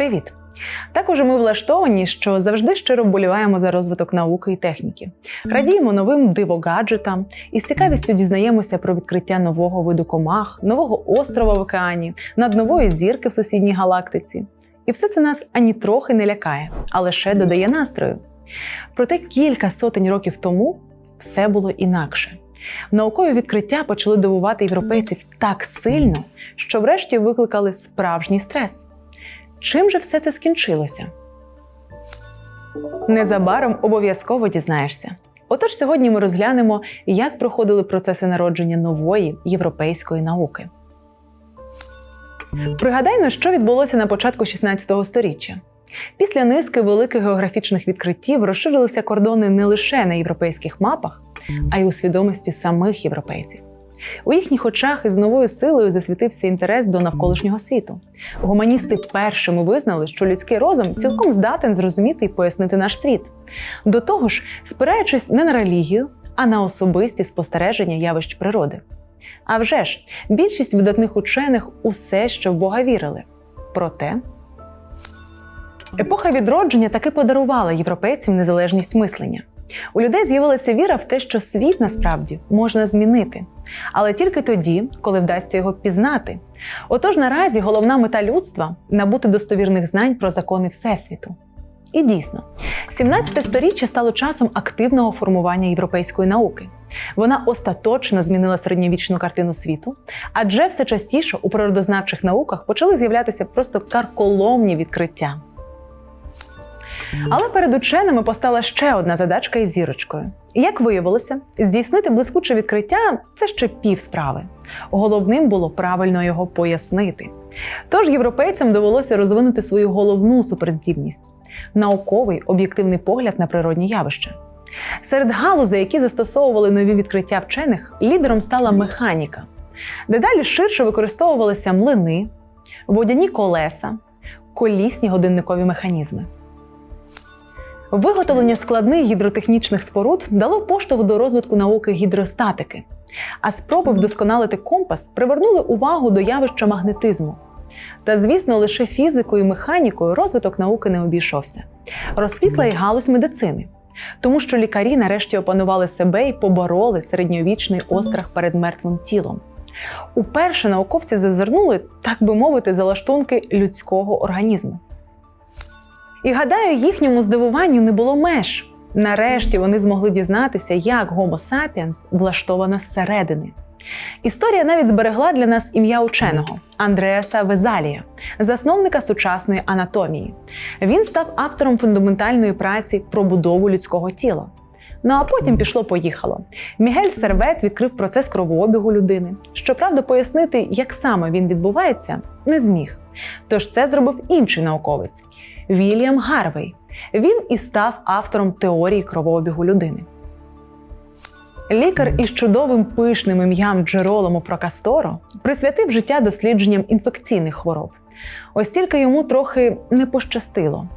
Привіт! Також ми влаштовані, що завжди щиро вболіваємо за розвиток науки і техніки. Радіємо новим дивогаджетам і з цікавістю дізнаємося про відкриття нового виду комах, нового острова в океані, над нової зірки в сусідній галактиці. І все це нас ані трохи не лякає, а лише додає настрою. Проте кілька сотень років тому все було інакше. Наукові відкриття почали дивувати європейців так сильно, що врешті викликали справжній стрес. Чим же все це скінчилося? Незабаром обов'язково дізнаєшся. Отож, сьогодні ми розглянемо, як проходили процеси народження нової європейської науки. Пригадайно, що відбулося на початку 16 століття. Після низки великих географічних відкриттів розширилися кордони не лише на європейських мапах, а й у свідомості самих європейців. У їхніх очах із новою силою засвітився інтерес до навколишнього світу. Гуманісти першими визнали, що людський розум цілком здатен зрозуміти і пояснити наш світ. До того ж, спираючись не на релігію, а на особисті спостереження явищ природи. А вже ж, більшість видатних учених усе ще в Бога вірили. Проте епоха відродження таки подарувала європейцям незалежність мислення. У людей з'явилася віра в те, що світ насправді можна змінити, але тільки тоді, коли вдасться його пізнати. Отож, наразі головна мета людства набути достовірних знань про закони Всесвіту. І дійсно, 17 сторіччя стало часом активного формування європейської науки. Вона остаточно змінила середньовічну картину світу, адже все частіше у природознавчих науках почали з'являтися просто карколомні відкриття. Але перед ученими постала ще одна задачка із зірочкою. Як виявилося, здійснити блискуче відкриття це ще пів справи. Головним було правильно його пояснити. Тож європейцям довелося розвинути свою головну суперздібність науковий об'єктивний погляд на природні явища. Серед галузей, які застосовували нові відкриття вчених, лідером стала механіка. Дедалі ширше використовувалися млини, водяні колеса, колісні годинникові механізми. Виготовлення складних гідротехнічних споруд дало поштовх до розвитку науки гідростатики, а спроби вдосконалити компас привернули увагу до явища магнетизму. Та, звісно, лише фізикою і механікою розвиток науки не обійшовся. Розсвітла й галузь медицини, тому що лікарі нарешті опанували себе і побороли середньовічний острах перед мертвим тілом. Уперше науковці зазирнули, так би мовити, залаштунки людського організму. І гадаю, їхньому здивуванню не було меж. Нарешті вони змогли дізнатися, як Homo sapiens влаштована зсередини. Історія навіть зберегла для нас ім'я ученого Андреаса Везалія, засновника сучасної анатомії. Він став автором фундаментальної праці про будову людського тіла. Ну а потім пішло-поїхало. Мігель Сервет відкрив процес кровообігу людини. Щоправда, пояснити, як саме він відбувається, не зміг. Тож це зробив інший науковець Вільям Гарвей. Він і став автором теорії кровообігу людини. Лікар із чудовим пишним ім'ям Джеролому Фракасторо присвятив життя дослідженням інфекційних хвороб. Ось тільки йому трохи не пощастило.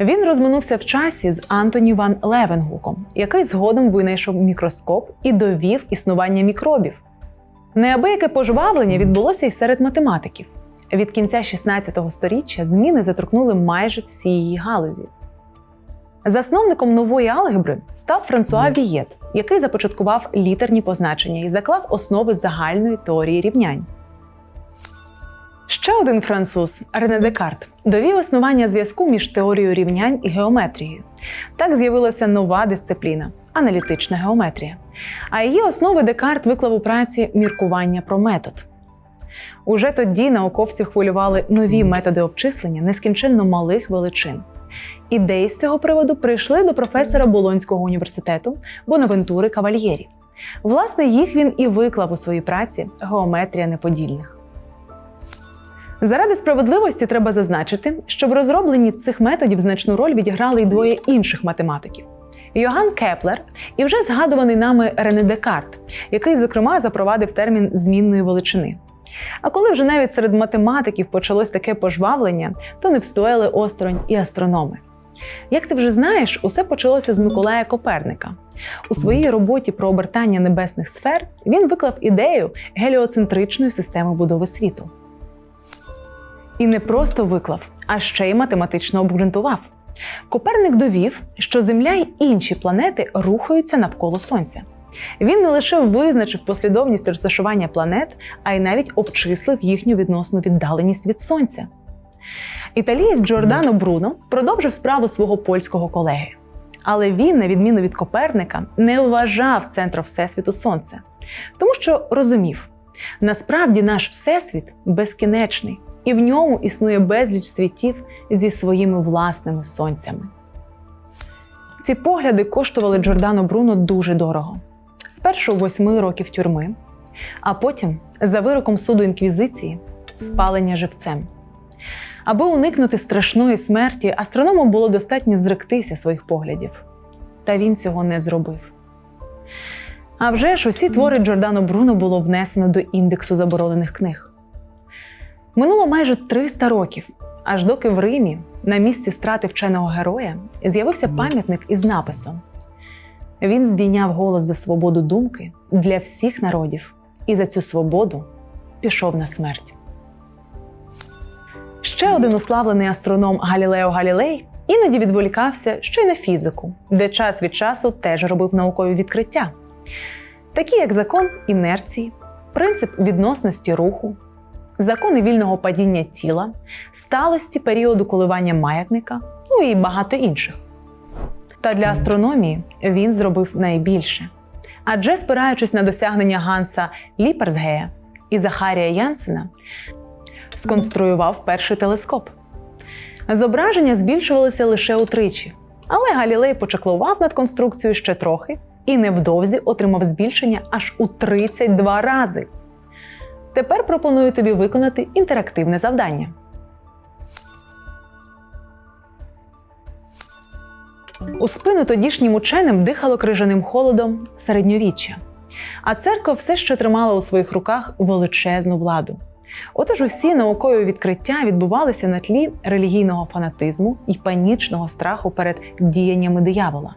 Він розминувся в часі з Антоні Ван Левенгуком, який згодом винайшов мікроскоп і довів існування мікробів. Неабияке пожвавлення відбулося й серед математиків. Від кінця 16 століття зміни заторкнули майже всі її галузі. Засновником нової алгебри став Франсуа Вієт, який започаткував літерні позначення і заклав основи загальної теорії рівнянь. Ще один француз Рене Декарт довів основання зв'язку між теорією рівнянь і геометрією. Так з'явилася нова дисципліна аналітична геометрія. А її основи Декарт виклав у праці міркування про метод. Уже тоді науковці хвилювали нові методи обчислення нескінченно малих величин. Ідеї з цього приводу прийшли до професора Болонського університету Бонавентури Кавальєрі. Власне, їх він і виклав у своїй праці Геометрія неподільних. Заради справедливості треба зазначити, що в розробленні цих методів значну роль відіграли й двоє інших математиків. Йоган Кеплер і вже згадуваний нами Рене Декарт, який, зокрема, запровадив термін змінної величини. А коли вже навіть серед математиків почалось таке пожвавлення, то не встояли осторонь і астрономи. Як ти вже знаєш, усе почалося з Миколая Коперника. У своїй роботі про обертання небесних сфер він виклав ідею геліоцентричної системи будови світу. І не просто виклав, а ще й математично обґрунтував. Коперник довів, що Земля й інші планети рухаються навколо Сонця. Він не лише визначив послідовність розташування планет, а й навіть обчислив їхню відносну віддаленість від Сонця. Італієць Джордано Бруно продовжив справу свого польського колеги. Але він, на відміну від Коперника, не вважав центром Всесвіту Сонце, тому що розумів, насправді наш Всесвіт безкінечний, і в ньому існує безліч світів зі своїми власними сонцями. Ці погляди коштували Джордано Бруно дуже дорого. Спершу восьми років тюрми, а потім, за вироком суду інквізиції, спалення живцем. Аби уникнути страшної смерті, астрономам було достатньо зректися своїх поглядів. Та він цього не зробив. А вже ж усі твори Джордано Бруно було внесено до індексу заборонених книг. Минуло майже 300 років, аж доки в Римі, на місці страти вченого героя, з'явився пам'ятник із написом: Він здійняв голос за свободу думки для всіх народів і за цю свободу пішов на смерть. Ще один уславлений астроном Галілео Галілей іноді відволікався ще й на фізику, де час від часу теж робив наукові відкриття, такі як закон інерції, принцип відносності руху, закони вільного падіння тіла, сталості періоду коливання маятника, ну і багато інших. Та для астрономії він зробив найбільше. Адже, спираючись на досягнення Ганса Ліперсгея і Захарія Янсена, сконструював перший телескоп. Зображення збільшувалися лише утричі, але Галілей почаклував над конструкцією ще трохи і невдовзі отримав збільшення аж у 32 рази. Тепер пропоную тобі виконати інтерактивне завдання. У спину тодішнім ученим дихало крижаним холодом середньовіччя, а церква все ще тримала у своїх руках величезну владу. Отож, усі наукові відкриття відбувалися на тлі релігійного фанатизму і панічного страху перед діяннями диявола.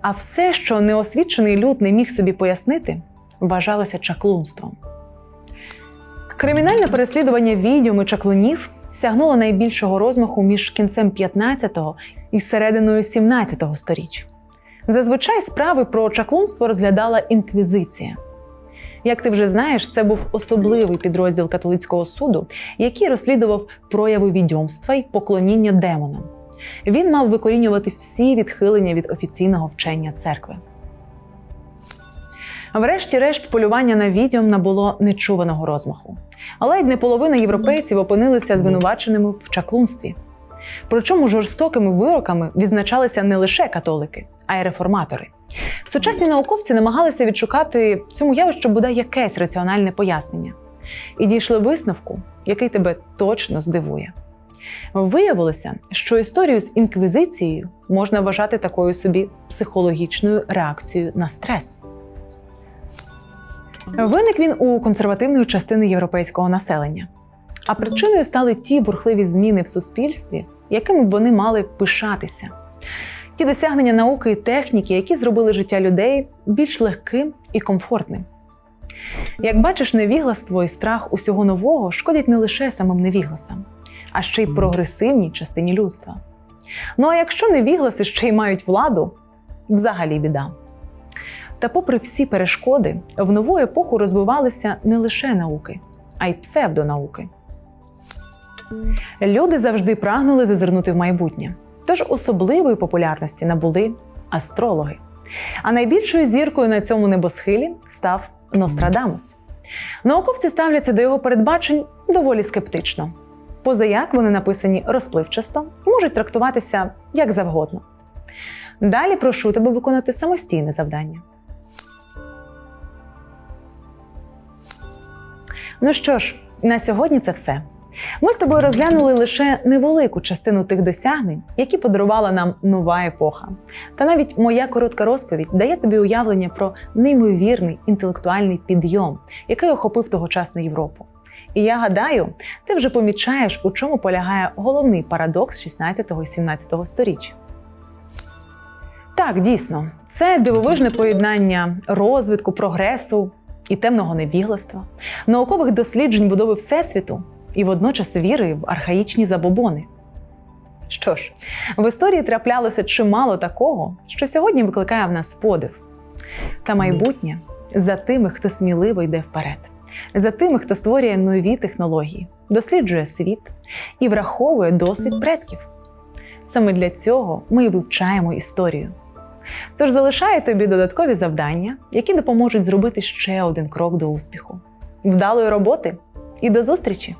А все, що неосвічений люд не міг собі пояснити, вважалося чаклунством. Кримінальне переслідування відьом і чаклунів сягнуло найбільшого розмаху між кінцем 15-го і серединою 17-го сторіч. Зазвичай справи про чаклунство розглядала інквізиція. Як ти вже знаєш, це був особливий підрозділ католицького суду, який розслідував прояви відьомства й поклоніння демонам. Він мав викорінювати всі відхилення від офіційного вчення церкви. Врешті-решт, полювання на відьом набуло нечуваного розмаху. Але й не половина європейців опинилися звинуваченими в чаклунстві. Причому жорстокими вироками відзначалися не лише католики, а й реформатори. Сучасні науковці намагалися відшукати цьому явищу бодай якесь раціональне пояснення, і дійшли висновку, який тебе точно здивує. Виявилося, що історію з інквізицією можна вважати такою собі психологічною реакцією на стрес. Виник він у консервативної частини європейського населення. А причиною стали ті бурхливі зміни в суспільстві, якими вони мали пишатися. Ті досягнення науки і техніки, які зробили життя людей більш легким і комфортним. Як бачиш, невігластво і страх усього нового шкодять не лише самим невігласам, а ще й прогресивній частині людства. Ну а якщо невігласи ще й мають владу, взагалі біда. Та, попри всі перешкоди, в нову епоху розвивалися не лише науки, а й псевдонауки. Люди завжди прагнули зазирнути в майбутнє. Тож особливої популярності набули астрологи. А найбільшою зіркою на цьому небосхилі став Нострадамус. Науковці ставляться до його передбачень доволі скептично. Позаяк вони написані розпливчасто і можуть трактуватися як завгодно. Далі прошу тебе виконати самостійне завдання. Ну що ж, на сьогодні це все. Ми з тобою розглянули лише невелику частину тих досягнень, які подарувала нам нова епоха. Та навіть моя коротка розповідь дає тобі уявлення про неймовірний інтелектуальний підйом, який охопив тогочасну Європу. І я гадаю, ти вже помічаєш, у чому полягає головний парадокс 16 і 17 сторіч. Так, дійсно, це дивовижне поєднання розвитку, прогресу і темного невігластва, наукових досліджень будови Всесвіту і водночас віри в архаїчні забобони. Що ж, в історії траплялося чимало такого, що сьогодні викликає в нас подив. Та майбутнє за тими, хто сміливо йде вперед, за тими, хто створює нові технології, досліджує світ і враховує досвід предків. Саме для цього ми і вивчаємо історію. Тож залишаю тобі додаткові завдання, які допоможуть зробити ще один крок до успіху. Вдалої роботи і до зустрічі!